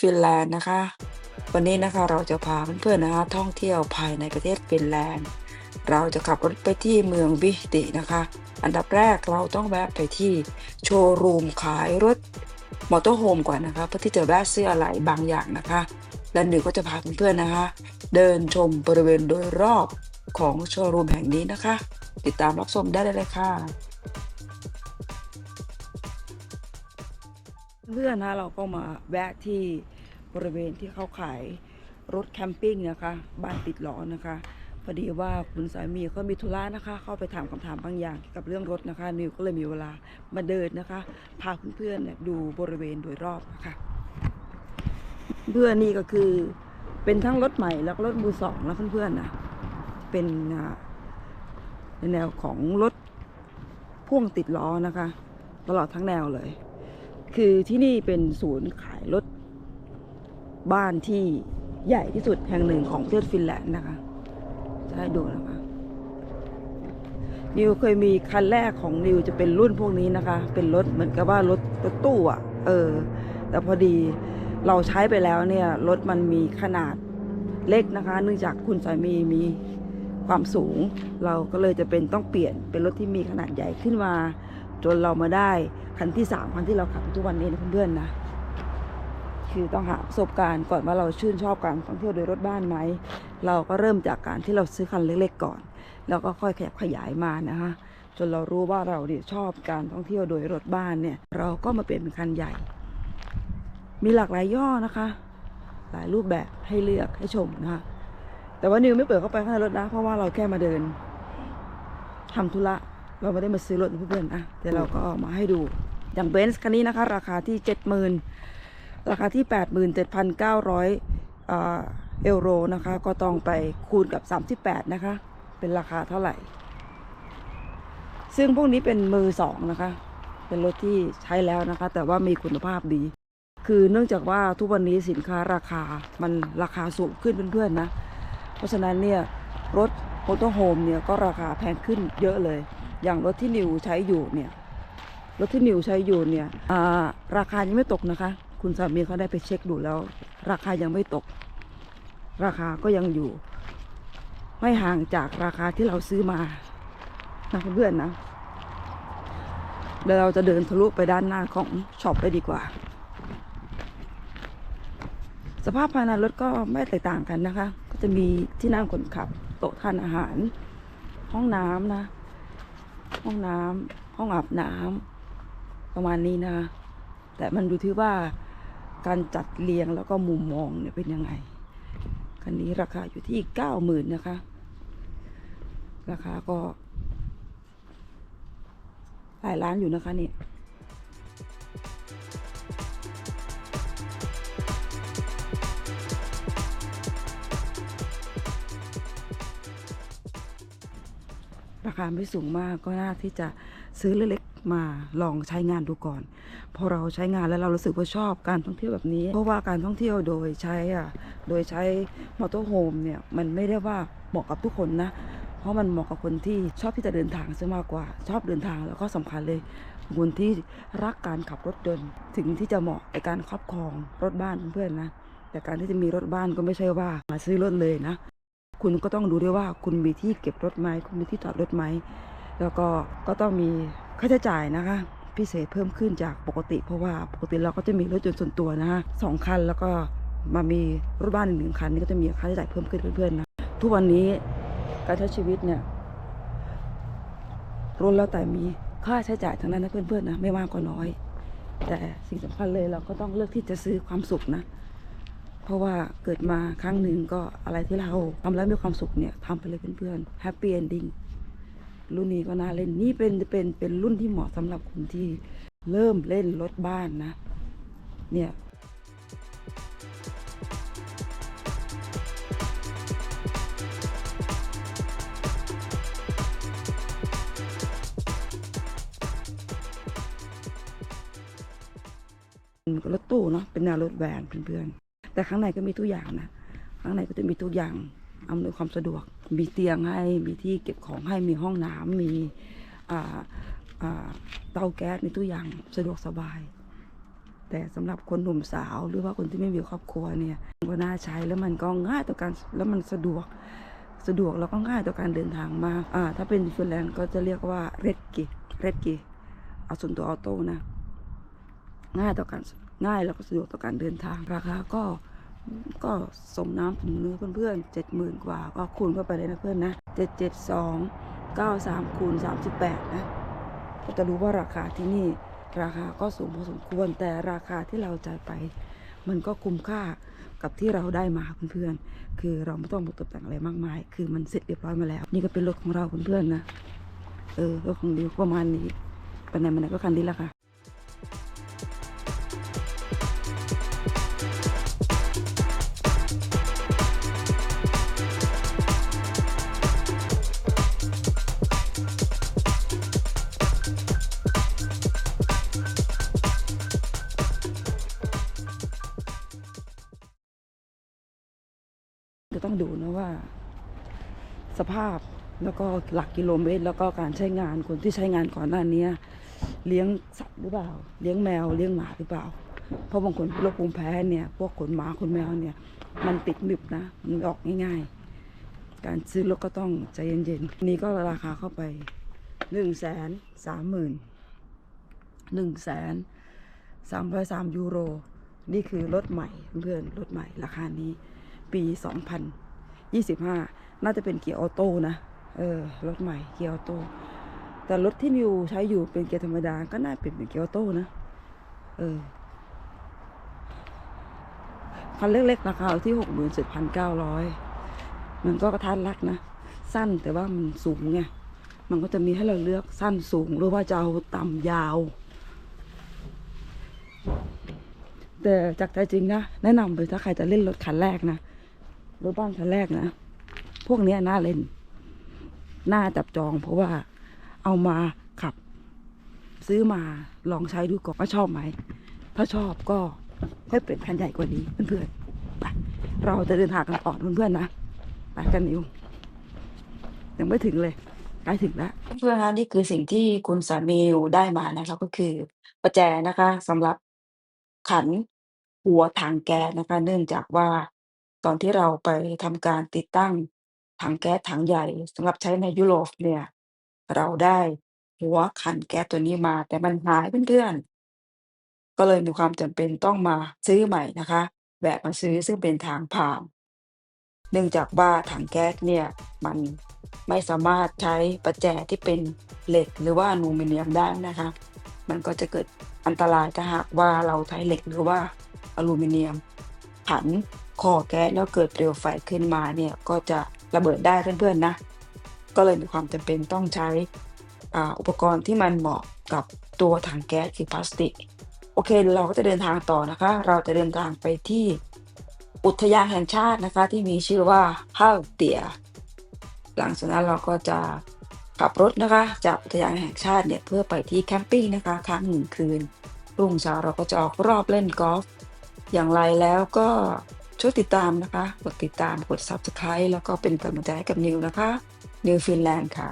ฟินแลนด์นะคะ วันนี้นะคะเราจะพาเพื่อนๆนะคะท่องเที่ยวภายในประเทศฟินแลนด์ เราจะขับรถไปที่เมืองวิตินะคะ อันดับแรกเราต้องแวะไปที่โชว์รูมขายรถมอเตอร์โฮมก่อนนะคะเพื่อที่จะแวะซื้ออะไรบางอย่างนะคะ และหนึ่งก็จะพาเพื่อนๆนะคะ เดินชมบริเวณโดยรอบของโชว์รูมแห่งนี้นะคะ ติดตามรับชมได้เลยค่ะ เพื่อนนะเราก็มาแวะที่บริเวณที่เขาขายรถแคมปิ้งนะคะบ้านติดล้อนะคะพอดีว่าคุณสามีเขามีธุระนะคะ เข้าไปถามคำถามบางอย่างเกี่ยวกับเรื่องรถนะคะ นิวก็เลยมีเวลามาเดินนะคะ พาเพื่อนๆเนี่ยดูบริเวณโดยรอบนะคะเพื่อนนี่ก็คือเป็นทั้งรถใหม่แล้วก็รถมือสองนะเพื่อนๆนะเป็นในแนวของรถพ่วงติดล้อนะคะ ตลอดทั้งแนวเลย คือที่นี่เป็นศูนย์ขายรถบ้านที่ใหญ่ที่สุดแห่งหนึ่งของประเทศฟินแลนด์นะคะ จะให้ดูนะคะ นิวเคยมีคันแรกของนิวจะเป็นรุ่นพวกนี้นะคะ เป็นรถเหมือนกับว่ารถรถตู้อะ เออ แต่พอดีเราใช้ไปแล้วเนี่ยรถมันมีขนาดเล็กนะคะ เนื่องจากคุณสามีมีความสูง เราก็เลยจะเป็นต้องเปลี่ยนเป็นรถที่มีขนาดใหญ่ขึ้นมา จนเรามาได้คันที่สามคันที่เราขับทุกวันนี้นะเพื่อนๆนะคือต้องหาประสบการณ์ก่อนว่าเราชื่นชอบการท่องเที่ยวโดยรถบ้านไหมเราก็เริ่มจากการที่เราซื้อคันเล็กๆก่อน แล้วก็ค่อยขยับขยายมานะคะจนเรารู้ว่าเราเนี่ยชอบการท่องเที่ยวโดยรถบ้านเนี่ย เราก็มาเปลี่ยนเป็นคันใหญ่ มีหลากหลายย่อนะคะ หลายรูปแบบให้เลือกให้ชมนะคะแต่ว่านิวไม่เปิดเข้าไปข้างในรถนะเพราะว่าเราแค่มาเดินทำธุระ เราไม่ได้มาซื้อรถเพื่อนๆอะเดี๋ยวเราก็เอามาให้ดูอย่างเบนซ์คันนี้นะคะ ราคาที่เจ็ดหมื่นราคาที่แปดหมื่นเจ็ดพันเก้าร้อยเอโรนะคะ ก็ต้องไปคูณกับสามสิบแปดนะคะ เป็นราคาเท่าไหร่ ซึ่งพวกนี้เป็นมือสองนะคะ เป็นรถที่ใช้แล้วนะคะ แต่ว่ามีคุณภาพดี คือเนื่องจากว่าทุกวันนี้สินค้าราคามันราคาสูงขึ้นเพื่อนๆนะ เพราะฉะนั้นเนี่ยรถมอเตโฮมเนี่ยก็ราคาแพงขึ้นเยอะเลย อย่างรถที่นิวใช้อยู่เนี่ยรถที่นิวใช้อยู่เนี่ยราคายังไม่ตกนะคะ คุณสามีเขาได้ไปเช็คดูแล้ว ราคายังไม่ตก ราคาก็ยังอยู่ ไม่ห่างจากราคาที่เราซื้อมานะเพื่อนๆนะเดี๋ยวเราจะเดินทะลุไปด้านหน้าของช็อปเลยดีกว่า สภาพภายในรถก็ไม่แตกต่างกันนะคะ ก็จะมีที่นั่งคนขับ โต๊ะทานอาหาร ห้องน้ำนะ ห้องน้ำห้องอาบน้ำประมาณนี้นะแต่มันดูที่ว่าการจัดเรียงแล้วก็มุมมองเนี่ยเป็นยังไง คันนี้ราคาอยู่ที่เก้าหมื่นนะคะ ราคาก็ หลายล้านอยู่นะคะเนี่ย ราคาไม่สูงมากก็น่าที่จะซื้อเล็กๆมาลองใช้งานดูก่อน พอเราใช้งานแล้วเรารู้สึกว่าชอบการท่องเที่ยวแบบนี้ เพราะว่าการท่องเที่ยวโดยใช้อะโดยใช้มอเตอร์โฮมเนี่ยมันไม่ได้ว่าเหมาะกับทุกคนนะ เพราะมันเหมาะกับคนที่ชอบที่จะเดินทางซะมากกว่า ชอบเดินทางแล้วก็สำคัญเลยคนที่รักการขับรถยนต์ถึงที่จะเหมาะในการครอบครองรถบ้านเพื่อนนะแต่การที่จะมีรถบ้านก็ไม่ใช่ว่ามาซื้อรถเลยนะ คุณก็ต้องดูด้วยว่าคุณมีที่เก็บรถไหมคุณมีที่จอดรถไหมแล้วก็ก็ต้องมีค่าใช้จ่ายนะคะ พิเศษเพิ่มขึ้นจากปกติ เพราะว่าปกติเราก็จะมีรถยนต์ส่วนตัวนะฮะสองคันแล้วก็มามีรถบ้านอีกหนึ่งคันนี่ก็จะมีค่าใช้จ่ายเพิ่มขึ้นเพื่อนๆนะทุกวันนี้การใช้ชีวิตเนี่ยรถแล้วแต่มีค่าใช้จ่ายทั้งนั้นนะเพื่อนๆนะไม่มากก็น้อย แต่สิ่งสำคัญเลยเราก็ต้องเลือกที่จะซื้อความสุขนะ เพราะว่าเกิดมาครั้งหนึ่งก็อะไรที่เราทำแล้วมีความสุขเนี่ยทำไปเลยเพื่อนๆ Happy Ending รุ่นนี้ก็น่าเล่นนี่เป็นเป็นเป็นรุ่นที่เหมาะสำหรับคนที่เริ่มเล่นรถบ้านนะ เนี่ยรถตู้เนาะเป็นแนวรถแวนเพื่อนๆ แต่ข้างในก็มีทุกอย่างนะข้างในก็จะมีทุกอย่างอำนวยความสะดวก มีเตียงให้ มีที่เก็บของให้ มีห้องน้ำมีเตาแก๊สมีทุกอย่างสะดวกสบาย แต่สำหรับคนหนุ่มสาวหรือว่าคนที่ไม่มีครอบครัวเนี่ยก็น่าใช้แล้วมันก็ง่ายต่อการแล้วมันสะดวกสะดวกแล้วก็ง่ายต่อการเดินทางมากอ่าถ้าเป็นฟินแลนด์ก็จะเรียกว่าเรดกิเรดกิเอาส่วนตัวออโต้นะ ง่ายต่อการ ง่ายแล้วก็สะดวกต่อการเดินทาง ราคาก็ก็สมน้ำสมเนื้อเพื่อนๆเจ็ดหมื่นกว่า ก็คูณเข้าไปเลยนะเพื่อนนะเจ็ดเจ็ดสองเก้าสามคูณสามสิบแปดนะก็จะรู้ว่าราคาที่นี่ราคาก็สูงพอสมควร แต่ราคาที่เราจ่ายไป มันก็คุ้มค่ากับที่เราได้มาเพื่อนๆ คือเราไม่ต้องตกแต่งอะไรมากมาย คือมันเสร็จเรียบร้อยมาแล้ว นี่ก็เป็นรถของเราเพื่อนๆนะ เออรถของดิวประมาณนี้ไปไหนมาไหนก็คันนี้แหละค่ะ ต้องดูนะว่า สภาพแล้วก็หลักกิโลเมตร แล้วก็การใช้งานคนที่ใช้งานก่อนหน้านี้เลี้ยงสัตว์หรือเปล่า เลี้ยงแมวเลี้ยงหมาหรือเปล่า เพราะบางคนโรคภูมิแพ้เนี่ย พวกขนหมาขนแมวเนี่ย มันติดหนึบนะ มันออกง่ายๆ การซื้อรถก็ต้องใจเย็นๆ นี่ก็ราคาเข้าไปหนึ่งแสนสามหมื่นหนึ่งแสนสามร้อยสามยูโร นี่คือรถใหม่เพื่อนรถใหม่ราคานี้ ปีสองพันยี่สิบห้าน่าจะเป็นเกียร์ออโต้นะ เออ รถใหม่เกียร์ออโต้ แต่รถที่มิวใช้อยู่เป็นเกียร์ธรรมดา ก็น่าเป็นเป็นเกียร์ออโต้นะ เออ คันเล็กๆราคาที่หกหมื่นเจ็ดพันเก้าร้อยมันก็กระทัดรัดนะ สั้นแต่ว่ามันสูงไง มันก็จะมีให้เราเลือกสั้นสูงหรือว่าจะเอาต่ำยาวแต่จากใจจริงนะ แนะนำเลยถ้าใครจะเล่นรถคันแรกนะ รถบ้านคันแรกนะ พวกนี้น่าเล่น น่าจับจองเพราะว่าเอามาขับ ซื้อมาลองใช้ดูก่อนว่าชอบไหม ถ้าชอบก็ค่อยเปลี่ยนคันใหญ่กว่านี้เพื่อนๆไปเราจะเดินทางกันต่อเพื่อนๆนะไปกันนิวยังไม่ถึงเลยใกล้ถึงแล้วเพื่อนๆคะนี่คือสิ่งที่คุณสามีได้มานะคะก็คือประแจนะคะสำหรับขันหัวถังแก๊สนะคะ เนื่องจากว่า อนที่เราไปทำการติดตั้งถังแก๊สถังใหญ่สำหรับใช้ในยุโรปเนี่ย เราได้หัวขันแก๊สตัวนี้มา แต่มันหายเพื่อนๆ ก็เลยมีความจำเป็นต้องมาซื้อใหม่นะคะแวะมาซื้อซึ่งเป็นทางผ่าน เนื่องจากว่าถังแก๊สเนี่ย มันไม่สามารถใช้ประแจที่เป็นเหล็กหรือว่าอลูมิเนียมได้นะคะ มันก็จะเกิดอันตรายถ้าหากว่าเราใช้เหล็กหรือว่าอลูมิเนียมผัน คอแก๊สแล้วเกิดเปลวไฟขึ้นมาเนี่ยก็จะระเบิดได้เพื่อนๆนะ ก็เลยมีความจำเป็นต้องใช้ออุปกรณ์ที่มันเหมาะกับตัวถังแก๊สคือพลาสติก โอเคเราก็จะเดินทางต่อนะคะ เราจะเดินทางไปที่อุทยานแห่งชาตินะคะที่มีชื่อว่าฮาเตีย หลังจากนั้นเราก็จะขับรถนะคะจากอุทยานแห่งชาติเนี่ยเพื่อไปที่แคมปิ้งนะคะค้างหนึ่งคืน รุ่งเช้าเราก็จะออกรอบเล่นกอล์ฟอย่างไรแล้วก็ ช่วยติดตามนะคะ กดติดตามกด subscribe แล้วก็เป็นกำลังใจให้กับนิวนะคะนิวฟินแลนด์ค่ะ